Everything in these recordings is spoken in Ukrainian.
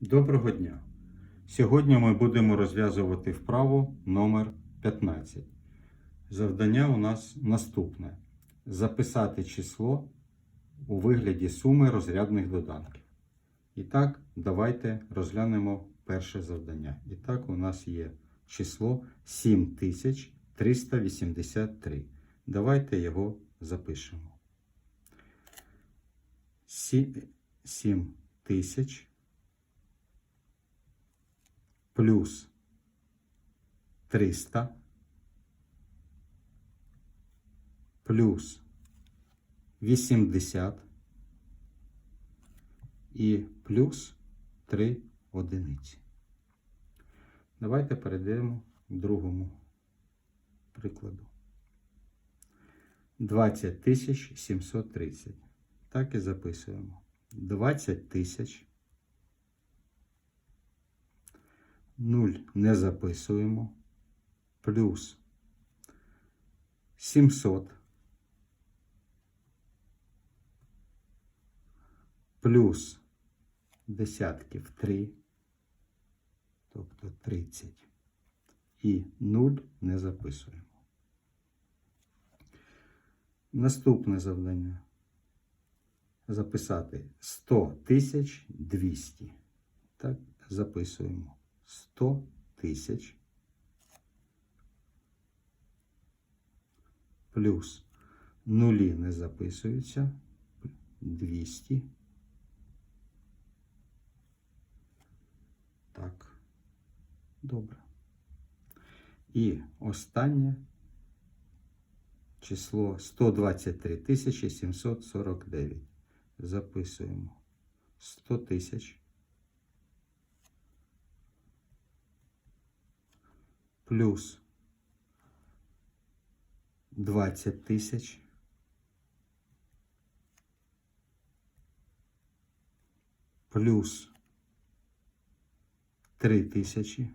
Доброго дня! Сьогодні ми будемо розв'язувати вправу номер 15. Завдання у нас наступне: записати число у вигляді суми розрядних доданків. І так, давайте розглянемо перше завдання. І так, у нас є число 7383. Давайте його запишемо. 7 тисяч плюс 300 плюс 80 і плюс 3 одиниці. Давайте перейдемо к другому прикладу. 20 тисяч 730. Так і записуємо. 20 тисяч 0 не записуємо. Плюс 700. Плюс десятків 3. Тобто 30. І 0 не записуємо. Наступне завдання. Записати 100 тисяч 200. Так, записуємо. 100 тисяч плюс нулі не записуються 200. Так, добре. І останнє число 123 тисячі 749. Записуємо 100 тисяч плюс 20 тисяч плюс 3 тисячі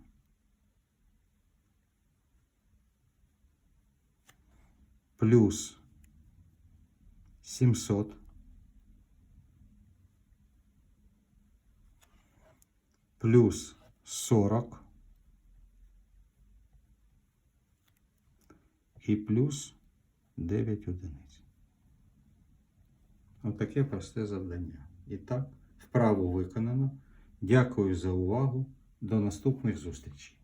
плюс 700 плюс 40 і плюс 9 одиниць. Отаке просте завдання. І так, вправо виконано. Дякую за увагу. До наступних зустрічей.